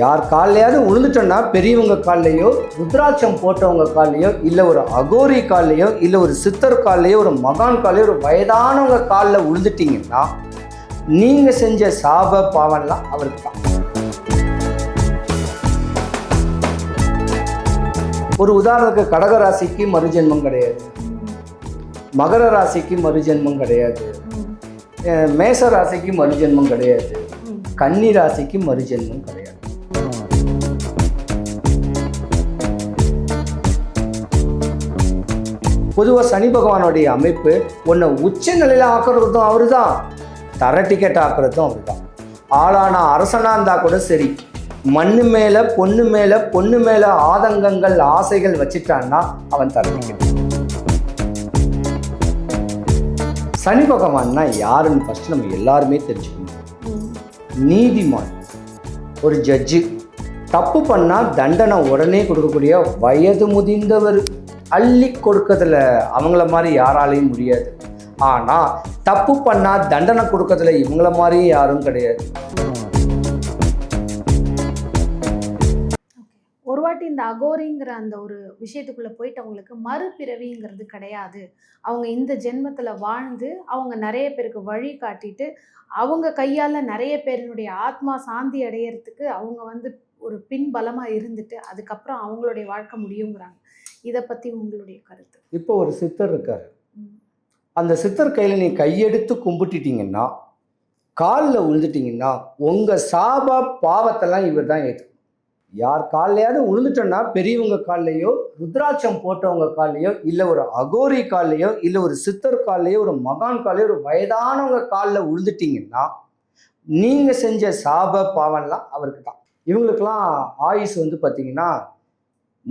யார் கால்லையாவது விழுந்துட்டோன்னா பெரியவங்க கால்லையோ ருத்ராட்சம் போட்டவங்க கால்லையோ இல்லை ஒரு அகோரி கால்லையோ இல்லை ஒரு சித்தர் கால்லையோ ஒரு மகான் கால்லையோ ஒரு வயதானவங்க காலில் விழுந்துட்டீங்கன்னா நீங்கள் செஞ்ச சாப பாவம்லாம் அவருக்கு தான். ஒரு உதாரணத்துக்கு கடக ராசிக்கு மறுஜென்மம் கிடையாது. மகர ராசிக்கு மறுஜென்மம் கிடையாது. மேச ராசிக்கு மறுஜென்மம் கிடையாது. கன்னி ராசிக்கு மறுஜென்மம் கிடையாது. பொதுவாக சனி பகவானுடைய அமைப்பு உன்னை உச்ச நிலையில் ஆக்குறதும் அவரு தான் தர டிக்கெட் ஆக்குறதும் அவர் தான் ஆளான அரசனாக இருந்தால் கூட சரி. மண்ணு மேலே பொண்ணு மேலே பொண்ணு மேலே ஆதங்கங்கள் ஆசைகள் வச்சுட்டான்னா அவன் தர டிக்கெட் சனி பகவான்னா யாருன்னு ஃபர்ஸ்ட் நம்ம எல்லாருமே தெரிஞ்சுக்கணும். நீதிமான். ஒரு ஜட்ஜு தப்பு பண்ணால் தண்டனை உடனே கொடுக்கக்கூடிய வயது முதிர்ந்தவர். அள்ளி கொடுக்கறதுல அவங்கள மாதிரி யாராலையும் முடியாது. ஆனால் தப்பு பண்ணால் தண்டனை கொடுக்கறதுல இவங்கள மாதிரியும் யாரும் கிடையாது. ஒரு வாட்டி இந்த அகோரிங்கிற அந்த ஒரு விஷயத்துக்குள்ளே போயிட்டு அவங்களுக்கு மறுபிறவிங்கிறது கிடையாது. அவங்க இந்த ஜென்மத்தில் வாழ்ந்து அவங்க நிறைய பேருக்கு வழி காட்டிட்டு அவங்க கையால் நிறைய பேரினுடைய ஆத்மா சாந்தி அடையிறதுக்கு அவங்க வந்து ஒரு பின்பலமாக இருந்துட்டு அதுக்கப்புறம் அவங்களுடைய வாழ்க்கை முடியுங்கிறாங்க. இதை பத்தி உங்களுடைய கருத்து. இப்போ ஒரு சித்தர் இருக்காரு. அந்த சித்தர் கையில் நீ கையெடுத்து கும்பிட்டுட்டீங்கன்னா காலில் விழுந்துட்டீங்கன்னா உங்கள் சாப பாவத்தெல்லாம் இவர் தான் ஏற்று யார் கால்லையாவது விழுந்துட்டோன்னா பெரியவங்க கால்லையோ ருத்ராட்சம் போட்டவங்க கால்லையோ இல்லை ஒரு அகோரி கால்லையோ இல்லை ஒரு சித்தர் கால்லையோ ஒரு மகான் கால்லையோ ஒரு வயதானவங்க காலில் விழுந்துட்டீங்கன்னா நீங்கள் செஞ்ச சாப பாவம்லாம் அவருக்கு தான் இவங்களுக்கெல்லாம் ஆயுஸ் வந்து பார்த்தீங்கன்னா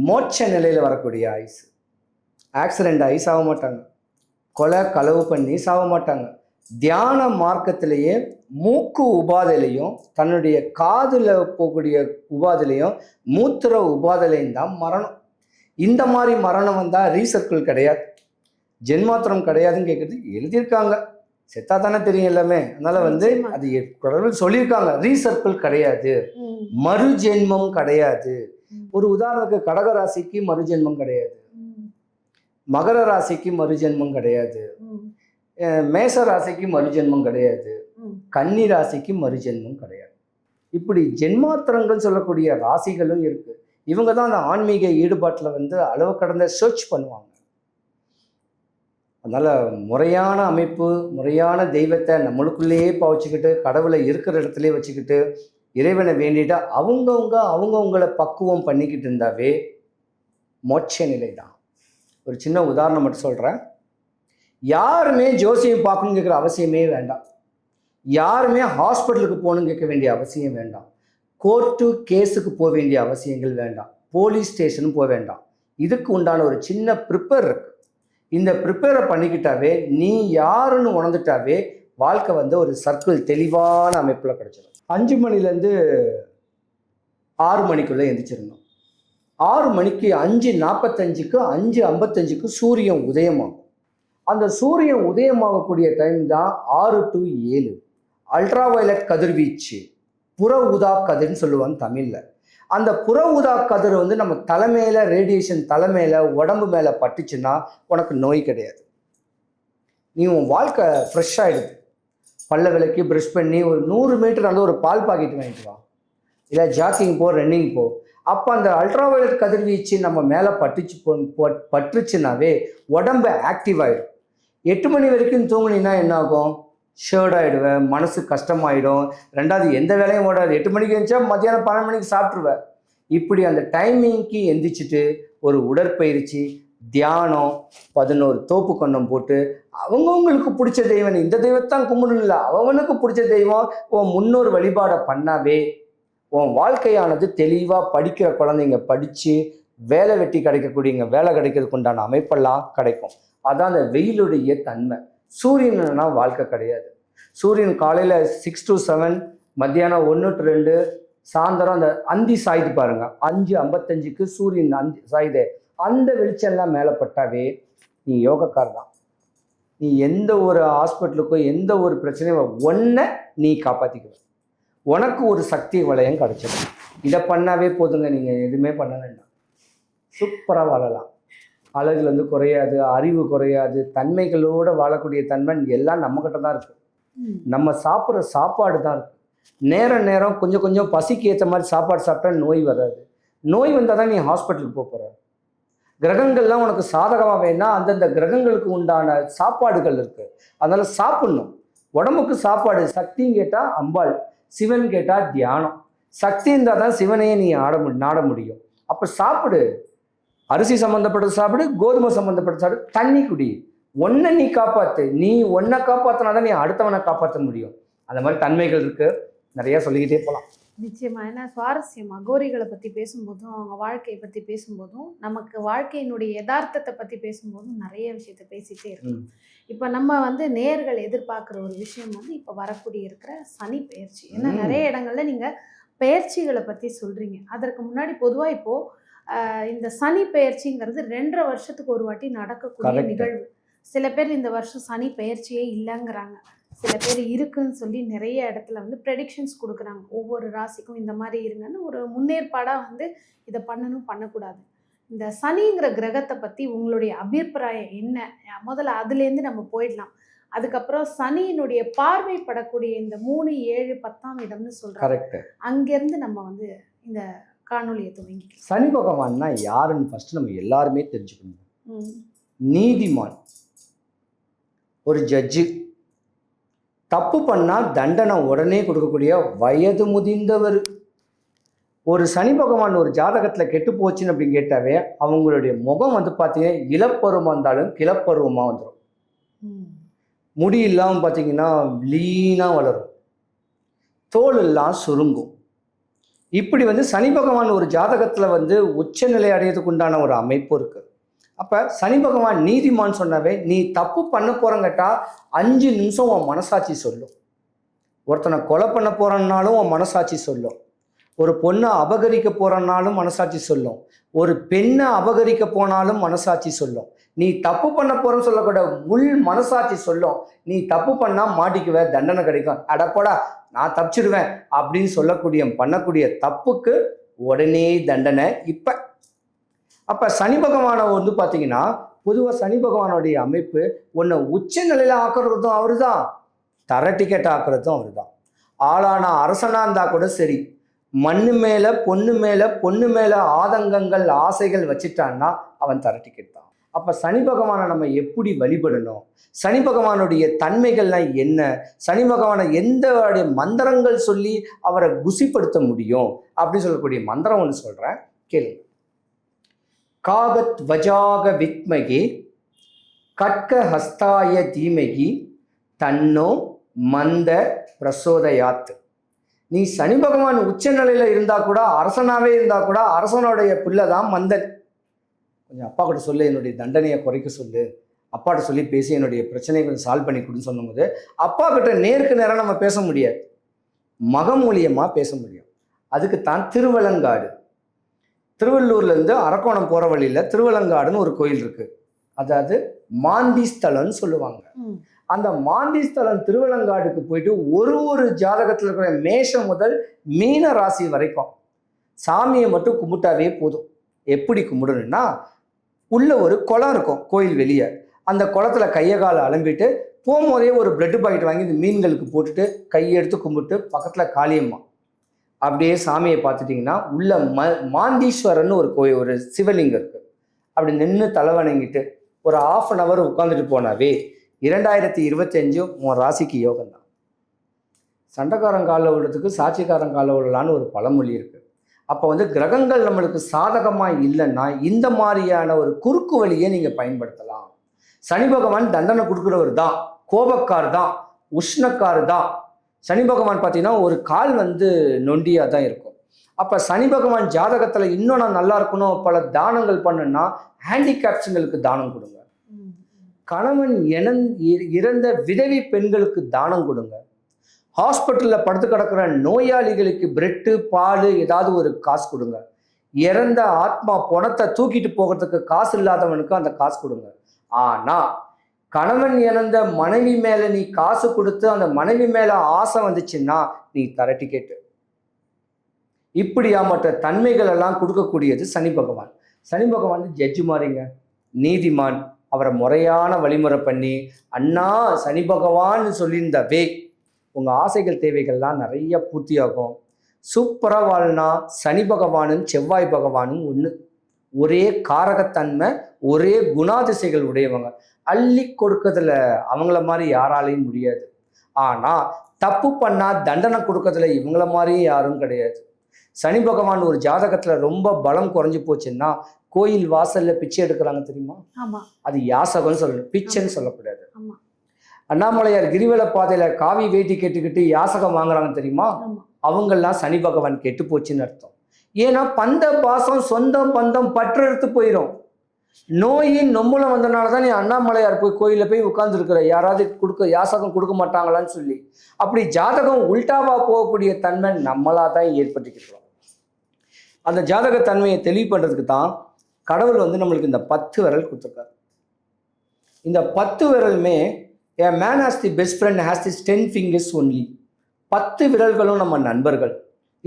மோட்ச நிலையில் வரக்கூடிய ஆயுஸ் ஆக்சிடெண்ட் ஆகி சாக மாட்டாங்க. கொலை களவு பண்ணி சாக மாட்டாங்க. தியான மார்க்கத்திலேயே மூக்கு உபாதையிலையும் தன்னுடைய காதில் போகக்கூடிய உபாதையிலையும் மூத்திர உபாதையிலையும் தான் மரணம். இந்த மாதிரி மரணம் வந்தால் ரீசர்க்கிள் கிடையாது. ஜென்மாத்திரம் கிடையாதுன்னு கேட்குறது எழுதியிருக்காங்க. செத்தா தானே தெரியும் எல்லாமே. அதனால வந்து. அது கடவுள் சொல்லியிருக்காங்க. ரீசர்க்கிள் கிடையாது. ம், மறுஜென்மம் கிடையாது. ஒரு உதாரணத்துக்கு கடக ராசிக்கு மறுஜென்மம் கிடையாது. மகர ராசிக்கு மறுஜென்மம் கிடையாது. மேச ராசிக்கு மறுஜென்மம் கிடையாது. கன்னி ராசிக்கு மறுஜென்மம் கிடையாது. இப்படி ஜென்மாத்திரங்கள் சொல்லக்கூடிய ராசிகளும் இருக்கு. இவங்க தான் அந்த ஆன்மீக ஈடுபாட்டில் வந்து அளவு கடந்த சர்ச் பண்ணுவாங்க. அதனால முறையான அமைப்பு முறையான தெய்வத்தை நம்மளுக்குள்ளேயே பாவச்சுக்கிட்டு கடவுளை இருக்கிற இடத்துலயே வச்சுக்கிட்டு இறைவனை வேண்டிட்டு அவங்கவுங்க அவங்கவுங்கள பக்குவம் பண்ணிக்கிட்டு இருந்தாவே மோட்ச நிலை தான் ஒரு சின்ன உதாரணம் மட்டும் சொல்கிறேன் யாருமே ஜோசியம் பார்க்கணும்னு கேட்குற அவசியமே வேண்டாம். யாருமே ஹாஸ்பிட்டலுக்கு போகணும்னு கேட்க வேண்டிய அவசியம் வேண்டாம். கோர்ட்டு கேஸுக்கு போக வேண்டிய அவசியங்கள் வேண்டாம். போலீஸ் ஸ்டேஷனும் போக வேண்டாம். இதுக்கு உண்டான ஒரு சின்ன ப்ரிப்பேர் இருக்கு. இந்த ப்ரிப்பேரை பண்ணிக்கிட்டாவே நீ யாருன்னு உணர்ந்துட்டாவே வாழ்க்கை வந்து ஒரு சர்க்கிள் தெளிவான அமைப்பில் கிடச்சிடும் அஞ்சு மணிலேருந்து ஆறு மணிக்குள்ளே எந்திரிச்சிடணும் ஆறு மணிக்கு அஞ்சு நாற்பத்தஞ்சுக்கு அஞ்சு ஐம்பத்தஞ்சுக்கு சூரியன் உதயமாகும். அந்த சூரியன் உதயமாகக்கூடிய டைம் தான் ஆறு டு ஏழு. அல்ட்ரா வயலட் கதிர்வீச்சு புற உதா கதிர்னு சொல்லுவாங்க தமிழில். அந்த புற ஊதா கதிர் வந்து நம்ம தலைமையில் ரேடியேஷன் தலைமையில் உடம்பு மேலே பட்டுச்சுன்னா உனக்கு நோய் கிடையாது. நீ உன் வாழ்க்கை ஃப்ரெஷ் ஆகிடுது பல்ல விளக்கி ப்ரஷ் பண்ணி ஒரு நூறு மீட்டர் அந்த ஒரு பால் பாக்கெட் வாங்கிட்டு வா. இல்லை ஜாக்கிங் போ ரன்னிங் போ. அப்போ அந்த அல்ட்ராவயலட் கதிர்வீச்சு நம்ம மேலே பட்டுச்சு போ- பட்டுச்சுனாவே உடம்பு ஆக்டிவ் ஆகிடும் எட்டு மணி வரைக்கும் தூங்குனீங்கன்னா என்ன ஆகும்? ஷேர்ட் ஆகிடுவேன் மனசு கஷ்டமாயிடும். ரெண்டாவது எந்த வேலையும் ஓடாது. எட்டு மணிக்கு எழுந்தா மத்தியானம் பன்னெண்டு மணிக்கு சாப்பிட்ருவேன் இப்படி அந்த டைமிங்க்கு எந்திரிச்சிட்டு ஒரு உடற்பயிற்சி தியானம் பதினோரு தோப்பு கொண்டம் போட்டு அவங்கவுங்களுக்கு பிடிச்ச தெய்வம். இந்த தெய்வத்தான் கும்பிடணும் இல்லை. அவனுக்கு பிடிச்ச தெய்வம் உன் முன்னோர் வழிபாடை பண்ணாவே உன் வாழ்க்கையானது தெளிவாக படிக்கிற குழந்தைங்க படித்து வேலை வெட்டி கிடைக்கக்கூடியங்க வேலை கிடைக்கிறதுக்கு உண்டான அமைப்பெல்லாம் கிடைக்கும். அதான் அந்த வெயிலுடைய தன்மை. சூரியன்னா வாழ்க்கை கிடையாது. சூரியன் காலையில் சிக்ஸ் டு செவன் மத்தியானம் ஒன்று டு ரெண்டு சாயந்தரம் அந்த அந்தி சாயுது பாருங்கள் அஞ்சு ஐம்பத்தஞ்சுக்கு சூரியன் அந்தி சாயுதே. அந்த வெளிச்சம்லாம் மேலே பட்டாவே நீ யோகக்கார் தான் நீ எந்த ஒரு ஹாஸ்பிட்டலுக்கோ எந்த ஒரு பிரச்சனையும் ஒன்றை நீ காப்பாற்றிக்குவ உனக்கு ஒரு சக்தி வளையம் கிடைச்சிடும் இதை பண்ணாவே போதுங்க நீங்கள் எதுவுமே பண்ண வேண்டாம். சூப்பராக வாழலாம். அழகுல இருந்து குறையாது அறிவு குறையாது தன்மைகளோடு வாழக்கூடிய தன்மை எல்லாம் நம்மக்கிட்ட தான் இருக்குது. நம்ம சாப்பிட்ற சாப்பாடு தான் இருக்கு. நேர நேரம் கொஞ்சம் கொஞ்சம் பசிக்கு ஏற்ற மாதிரி சாப்பாடு சாப்பிட்டா நோய் வராது. நோய் வந்தால் தான் நீ ஹாஸ்பிட்டலுக்கு போக போகிற கிரகங்கள்லாம் உனக்கு சாதகமாக வேணா அந்தந்த கிரகங்களுக்கு உண்டான சாப்பாடுகள் இருக்கு. அதனால சாப்பிடணும். உடம்புக்கு சாப்பாடு சக்தின்னு கேட்டால் அம்பாள் சிவன் கேட்டால் தியானம். சக்தி இருந்தால் தான் சிவனையே நீ ஆட நாட முடியும். அப்போ சாப்பிடு. அரிசி சம்மந்தப்பட்டது சாப்பிடு கோதுமை சம்மந்தப்பட்ட சாப்பிடு தண்ணி குடி. ஒன்றை நீ காப்பாற்று நீ ஒன்றை காப்பாற்றினா தான் நீ அடுத்தவனை காப்பாற்ற முடியும். அந்த மாதிரி தன்மைகள் இருக்குது நிறையா சொல்லிக்கிட்டே போகலாம் நிச்சயமா ஏன்னா சுவாரஸ்யம் அகோரிகளை பத்தி பேசும்போதும் அவங்க வாழ்க்கையை பத்தி பேசும்போதும் நமக்கு வாழ்க்கையினுடைய யதார்த்தத்தை பத்தி பேசும்போதும் நிறைய விஷயத்த பேசிட்டே இருக்கோம். இப்ப நம்ம வந்து நேர்கள் எதிர்பார்க்குற ஒரு விஷயம் வந்து இப்ப வரக்கூடிய இருக்கிற சனி பெயர்ச்சி ஏன்னா. நிறைய இடங்கள்ல நீங்க பெயர்ச்சிகளை பத்தி சொல்றீங்க அதற்கு முன்னாடி பொதுவா இப்போ ஆஹ், இந்த சனி பெயர்ச்சிங்கிறது ரெண்டரை வருஷத்துக்கு ஒரு வாட்டி நடக்கக்கூடிய. நிகழ்வு சில பேர் இந்த வருஷம் சனி பெயர்ச்சியே இல்லைங்கிறாங்க சில பேர் இருக்குன்னு சொல்லி நிறைய இடத்துல வந்து ப்ரெடிக்ஷன்ஸ் கொடுக்குறாங்க. ஒவ்வொரு ராசிக்கும் இந்த மாதிரி இருங்கன்னு ஒரு முன்னேற்பாடாக வந்து இதை பண்ணணும் பண்ணக்கூடாது. இந்த சனிங்கிற கிரகத்தை பற்றி உங்களுடைய அபிப்பிராயம் என்ன? முதல்ல அதுலேருந்து நம்ம போயிடலாம். அதுக்கப்புறம் சனியினுடைய பார்வைப்படக்கூடிய இந்த மூணு ஏழு பத்தாம் இடம்னு சொல்கிறாங்க அங்கேருந்து நம்ம வந்து இந்த காணொலியை துவங்கிக்கலாம். சனி பகவான்னா யாருன்னு ஃபர்ஸ்ட் நம்ம எல்லாருமே தெரிஞ்சுக்கணும். நீதிமான். ஒரு ஜட்ஜு தப்பு பண்ணால் தண்டனை உடனே கொடுக்கக்கூடிய வயது முதிர்ந்தவர். ஒரு சனி பகவான் ஒரு ஜாதகத்தில் கெட்டு போச்சுன்னு அப்படின்னு கேட்டாவே அவங்களுடைய முகம் வந்து பார்த்தீங்கன்னா இளப்பருவமாக இருந்தாலும் கிளப்பருவமாக வந்துடும் முடி இல்லாமல் பார்த்தீங்கன்னா லீனாக வளரும். தோல் எல்லாம் சுருங்கும். இப்படி வந்து சனி பகவான் ஒரு ஜாதகத்தில் வந்து உச்சநிலை அடையிறதுக்கு உண்டான ஒரு அமைப்பு இருக்குது அப்போ சனி பகவான் நீதிமான் சொன்னவே நீ தப்பு பண்ண போகிறங்கட்டா அஞ்சு நிமிஷம் உன் மனசாட்சி சொல்லும் ஒருத்தனை கொலை பண்ண போகிறன்னாலும் உன் மனசாட்சி சொல்லும் ஒரு பொண்ணை அபகரிக்க போகிறன்னாலும் மனசாட்சி சொல்லும் ஒரு பெண்ணை அபகரிக்க போனாலும் மனசாட்சி சொல்லும் நீ தப்பு பண்ண போகிறன்னு சொல்லக்கூட உள் மனசாட்சி சொல்லும் நீ தப்பு பண்ணால் மாட்டிக்குவ தண்டனை கிடைக்கும். அடப்போடா நான் தப்பிச்சிடுவேன். அப்படின்னு சொல்லக்கூடிய பண்ணக்கூடிய தப்புக்கு உடனே தண்டனை. இப்போ அப்போ சனி பகவானை வந்து பார்த்தீங்கன்னா பொதுவாக சனி பகவானுடைய அமைப்பு உன்னை உச்ச நிலையில் ஆக்குறதும் அவரு தான் தர டிக்கெட் ஆக்குறதும் அவரு தான் ஆளான அரசனாக இருந்தால் கூட சரி. மண்ணு மேலே பொண்ணு மேலே பொண்ணு மேலே ஆதங்கங்கள் ஆசைகள் வச்சுட்டான்னா அவன் தர டிக்கெட் தான். அப்போ சனி பகவானை நம்ம எப்படி வழிபடணும்? சனி பகவானுடைய தன்மைகள்லாம் என்ன? சனி பகவானை எந்த மந்திரங்கள் சொல்லி அவரை குசிப்படுத்த முடியும்? அப்படின்னு சொல்லக்கூடிய மந்திரம் ஒன்று சொல்கிறேன் கேளுங்க. காகத் வஜாக வித்மகி கட்க ஹஸ்தாய தீமகி தன்னோ மந்த பிரசோதயாத். நீ சனி பகவான் உச்ச நிலையில் இருந்தால் கூட அரசனாகவே இருந்தால் கூட அரசனுடைய பிள்ளை தான் மந்தன். கொஞ்சம் அப்பா கிட்ட சொல்லு என்னுடைய தண்டனையை குறைக்க சொல்லு. அப்பாட்ட சொல்லி பேசி என்னுடைய பிரச்சனையை கொஞ்சம் சால்வ் பண்ணி கொடுன்னு சொல்லும்போது அப்பா கிட்ட நேருக்கு நேரம் நம்ம பேச முடியாது. மகம் மூலியமாக பேச முடியும். அதுக்கு தான் திருவலங்காடு. திருவள்ளூர்ல இருந்து அரக்கோணம் போற வழியில திருவலங்காடுன்னு ஒரு கோயில் இருக்கு. அதாவது மாந்தி ஸ்தலம்னு சொல்லுவாங்க அந்த மாந்தி ஸ்தலம் திருவலங்காடுக்கு போயிட்டு ஒரு ஒரு ஜாதகத்தில் இருக்கிற மேஷம் முதல் மீன ராசி வரைக்கும் சாமியை மட்டும் கும்பிட்டாவே போதும். எப்படி கும்பிடணும்னா உள்ள ஒரு குளம் இருக்கும் கோயில் வெளியே. அந்த குளத்துல கையை காலை அலம்பிட்டு போகும்போதே ஒரு பிளட் பாக்கெட் வாங்கி இந்த மீன்களுக்கு போட்டுட்டு கையெடுத்து கும்பிட்டு பக்கத்துல காளியம்மா அப்படியே சாமியை பார்த்துட்டிங்கன்னா உள்ள ம மாந்தீஸ்வரன் ஒரு கோயில் ஒரு சிவலிங்கம் இருக்கு. அப்படி நின்று தலை வணங்கிட்டு ஒரு ஆஃப் அன் ஹவர் உட்காந்துட்டு போனாவே இரண்டாயிரத்தி இருபத்தஞ்சு உன் ராசிக்கு யோகம் தான் சண்டைக்காரன் காலில் விடுறதுக்கு சாட்சிக்காரன் காலில் விடலான்னு ஒரு பழமொழி இருக்கு. அப்போ வந்து கிரகங்கள் நம்மளுக்கு சாதகமாக இல்லைன்னா இந்த மாதிரியான ஒரு குறுக்கு வழியை நீங்கள் பயன்படுத்தலாம். சனி பகவான் தண்டனை கொடுக்குறவர் தான் கோபக்கார் தான் உஷ்ணக்கார் தான் சனி பகவான் பார்த்தீங்கன்னா ஒரு கால் வந்து நொண்டியாக தான் இருக்கும். அப்போ சனி பகவான் ஜாதகத்தில் இன்னும் நான் நல்லா இருக்கணும் பல தானங்கள் பண்ணுன்னா ஹேண்டிகேப்ஸுங்களுக்கு தானம் கொடுங்க. கணவன் இணந் இ- இறந்த விதவி பெண்களுக்கு தானம் கொடுங்க. ஹாஸ்பிட்டலில் படுத்து கிடக்கிற நோயாளிகளுக்கு பிரெட்டு பால் ஏதாவது ஒரு காசு கொடுங்க. இறந்த ஆத்மா பணத்தை தூக்கிட்டு போகிறதுக்கு காசு இல்லாதவனுக்கு அந்த காசு கொடுங்க. ஆனால் கணவன் இழந்த மனைவி மேல நீ காசு கொடுத்து அந்த மனைவி மேல ஆசை வந்துச்சுன்னா நீ தர டிக்கெட்டு இப்படியாமற்ற தன்மைகள் எல்லாம் கொடுக்கக்கூடியது சனி பகவான். சனி பகவான் ஜட்ஜு மாறிங்க நீதிமான். அவரை முறையான வழிமுறை பண்ணி அண்ணா சனி பகவான் சொல்லியிருந்த வே உங்கள் ஆசைகள் தேவைகள்லாம் நிறைய பூர்த்தியாகும். சூப்பராக வாழ்னா சனி பகவானும் செவ்வாய் பகவானும் ஒன்று ஒரே காரகத்தன்மை ஒரே குணாதிசைகள் உடையவங்க. அள்ளி கொடுக்கறதுல அவங்கள மாதிரி யாராலையும் முடியாது. ஆனால் தப்பு பண்ணால் தண்டனை கொடுக்கறதுல இவங்கள மாதிரியும் யாரும் கிடையாது. சனி பகவான் ஒரு ஜாதகத்தில் ரொம்ப பலம் குறைஞ்சு போச்சுன்னா கோயில் வாசல்ல பிச்சை எடுக்கிறாங்க தெரியுமா? அது யாசகம்னு சொல்லணும். பிச்சைன்னு சொல்லக்கூடாது. அண்ணாமலையார் கிரிவல பாதையில காவி வேட்டி கேட்டுக்கிட்டு யாசகம் வாங்குறாங்க தெரியுமா? அவங்கெல்லாம் சனி பகவான் கெட்டு போச்சுன்னு அர்த்தம். ஏன்னா பந்த பாசம் சொந்தம் பந்தம் பற்றெடுத்து போயிடும் நோயின் நொம்புலம் வந்தனால தான் நீ அண்ணாமலையார் போய் கோயிலில் போய் உட்கார்ந்துருக்குற. யாராவது கொடுக்க யாசகம் கொடுக்க மாட்டாங்களான்னு சொல்லி. அப்படி ஜாதகம் உல்டாவா போகக்கூடிய தன்மை நம்மளா தான் ஏற்பட்டுக்கிட்டோம் அந்த ஜாதக தன்மையை தெளிவு பண்ணுறதுக்கு தான் கடவுள் வந்து நம்மளுக்கு இந்த பத்து விரல் கொடுத்துருக்காரு. இந்த பத்து விரலுமே a man has the best friend has the ten fingers only பத்து விரல்களும் நம்ம நண்பர்கள்.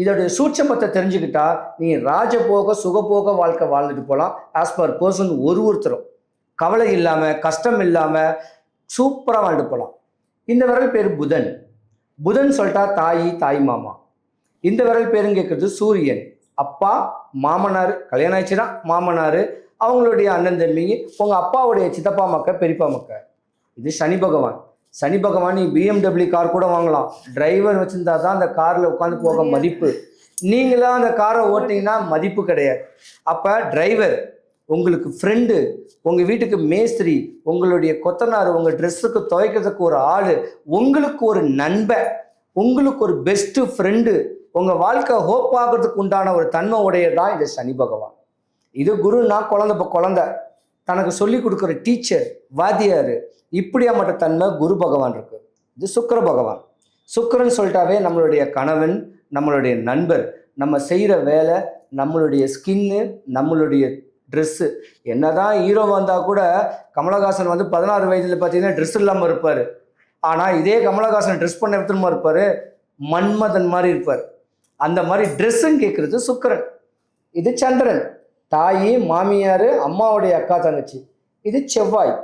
இதோடைய சூட்சமத்தை தெரிஞ்சுக்கிட்டா நீ ராஜபோக சுகபோக வாழ்க்கை வாழ்ந்துட்டு போகலாம் ஆஸ் பர் பர்சன் ஒரு ஒருத்தரும். கவலை இல்லாமல் கஷ்டம் இல்லாமல் சூப்பராக வாழ்ந்துட்டு போகலாம் இந்த விரல் பேர் புதன். புதன் சொல்லிட்டா தாயி தாய் மாமா. இந்த விரல் பேருன்னு கேட்குறது சூரியன். அப்பா மாமனார் கல்யாணம் ஆயிடுச்சுன்னா மாமனார் அவங்களுடைய அண்ணன் தம்பிங்க உங்கள் அப்பாவுடைய சித்தப்பா மக்க பெரியப்பா மக்க இது சனி பகவான். சனி பகவான் நீ பிஎம்டபிள்யூ கார் கூட வாங்கலாம். டிரைவர் வச்சிருந்தா தான் அந்த காரில் உட்காந்து போக மதிப்பு. நீங்களா அந்த காரை ஓட்டிங்கன்னா மதிப்பு கிடையாது. அப்போ டிரைவர் உங்களுக்கு ஃப்ரெண்டு உங்கள் வீட்டுக்கு மேஸ்திரி உங்களுடைய கொத்தனார் உங்கள் ட்ரெஸ்ஸுக்கு துவைக்கிறதுக்கு ஒரு ஆள் உங்களுக்கு ஒரு நண்பன் உங்களுக்கு ஒரு பெஸ்ட்டு ஃப்ரெண்டு உங்கள் வாழ்க்கை ஹோப் ஆகிறதுக்கு உண்டான ஒரு தன்மை உடையதான் இது சனி பகவான். இது குருன்னா குழந்தை இப்போ குழந்தை. தனக்கு சொல்லி கொடுக்குற டீச்சர் வாத்தியார் இப்படியாமட்ட தன்மை குரு பகவான் இருக்கு. இது சுக்கர பகவான். சுக்கரன் சொல்லிட்டாவே நம்மளுடைய கணவன் நம்மளுடைய நண்பர் நம்ம செய்கிற வேலை நம்மளுடைய ஸ்கின்னு நம்மளுடைய ட்ரெஸ்ஸு என்னதான் ஹீரோ வந்தால் கூட கமலஹாசன் வந்து பதினாறு வயதில் பார்த்தீங்கன்னா ட்ரெஸ் இல்லாமல் இருப்பார். ஆனால் இதே கமலஹாசன் ட்ரெஸ் பண்ண விதமாக இருப்பார்? மன்மதன் மாதிரி இருப்பார். அந்த மாதிரி ட்ரெஸ்ஸுன்னு கேட்குறது சுக்கரன். இது சந்திரன். தாய் மாமியார் அம்மாவுடைய அக்கா தங்கச்சி. இது செவ்வாய்.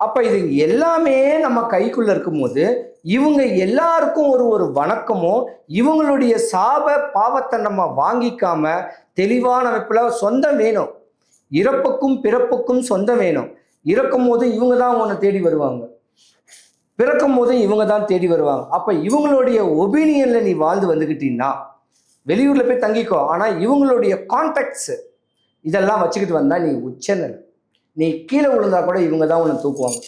அப்போ இது எல்லாமே நம்ம கைக்குள்ளே இருக்கும்போது இவங்க எல்லாருக்கும் ஒரு ஒரு வணக்கமோ இவங்களுடைய சாப பாவத்தை நம்ம வாங்கிக்காம தெளிவான அமைப்பில் சொந்தம் வேணும். இறப்புக்கும் பிறப்புக்கும் சொந்தம் வேணும். இறக்கும் போது இவங்க தான் உன்னை தேடி வருவாங்க. பிறக்கும் போதும் இவங்க தான் தேடி வருவாங்க. அப்போ இவங்களுடைய ஒபீனியனில் நீ வாழ்ந்து வந்துக்கிட்டீங்கன்னா வெளியூரில் போய் தங்கிக்கோ. ஆனால் இவங்களுடைய கான்டாக்ட்ஸு இதெல்லாம் வச்சுக்கிட்டு வந்தால் நீ உச்சநிலை. நீ கீழே விழுந்தா கூட இவங்க தான் உன்னை தூக்குவாங்க.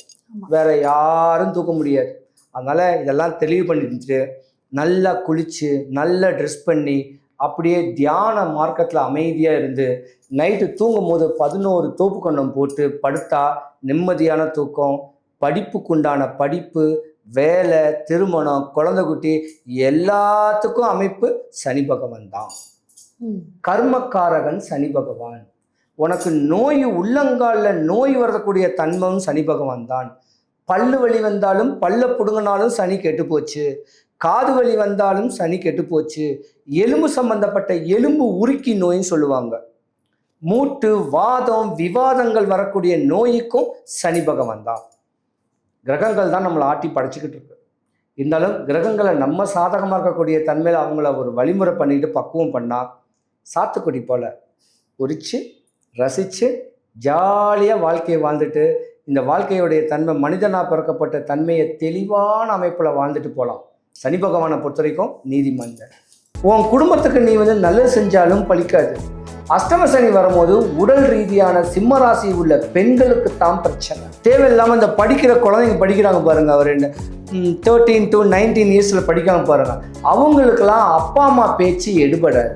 வேற யாரும் தூக்க முடியாது. அதனால் இதெல்லாம் தெளிவு பண்ணிட்டு நல்லா குளிச்சு நல்லா ட்ரெஸ் பண்ணி அப்படியே தியான மார்க்கத்தில் அமைதியாக இருந்து நைட்டு தூங்கும் போது பதினோரு தோப்பு கண்டம் போட்டு படுத்தா நிம்மதியான தூக்கம். படிப்புக்குண்டான படிப்பு வேலை திருமணம் குழந்தை குட்டி எல்லாத்துக்கும் அமைப்பு சனி பகவான் தான். கர்மக்காரகன் சனி பகவான். உனக்கு நோய் உள்ளங்காலில் நோய் வரக்கூடிய தன்மம் சனி பகவான் தான். பல்லு வலி வந்தாலும் பல்ல புடுங்கினாலும் சனி கெட்டு போச்சு. காது வலி வந்தாலும் சனி கெட்டு போச்சு. எலும்பு சம்பந்தப்பட்ட எலும்பு உருக்கி நோயின்னு சொல்லுவாங்க. மூட்டு வாதம் விவாதங்கள் வரக்கூடிய நோய்க்கும் சனி பகவான் தான். கிரகங்கள் தான் நம்மளை ஆட்டி படைச்சிக்கிட்டு இருக்கு. இருந்தாலும் கிரகங்களை நம்ம சாதகமாக இருக்கக்கூடிய தன்மையில் அவங்கள ஒரு வழிமுறை பண்ணிட்டு பக்குவம் பண்ணால் சாத்துக்குடி போல். உரித்து ரசித்து ஜாலியாக வாழ்க்கையை வாழ்ந்துட்டு இந்த வாழ்க்கையுடைய தன்மை மனிதனாக பிறக்கப்பட்ட தன்மையை தெளிவான அமைப்பில் வாழ்ந்துட்டு போகலாம் சனி பகவானை பொறுத்த வரைக்கும் நீதிமன் உன் குடும்பத்துக்கு நீ வந்து நல்லது செஞ்சாலும் பலிக்காது அஷ்டம சனி வரும்போது உடல் ரீதியான சிம்ம ராசி உள்ள பெண்களுக்கு தான் பிரச்சனை. தேவையில்லாமல் இந்த படிக்கிற குழந்தைங்க படிக்கிறாங்க பாருங்க அவர் தேர்ட்டீன் டு நைன்டீன் இயர்ஸில் படிக்காம பாருங்க. அவங்களுக்கெல்லாம் அப்பா அம்மா பேச்சு எடுபடாது.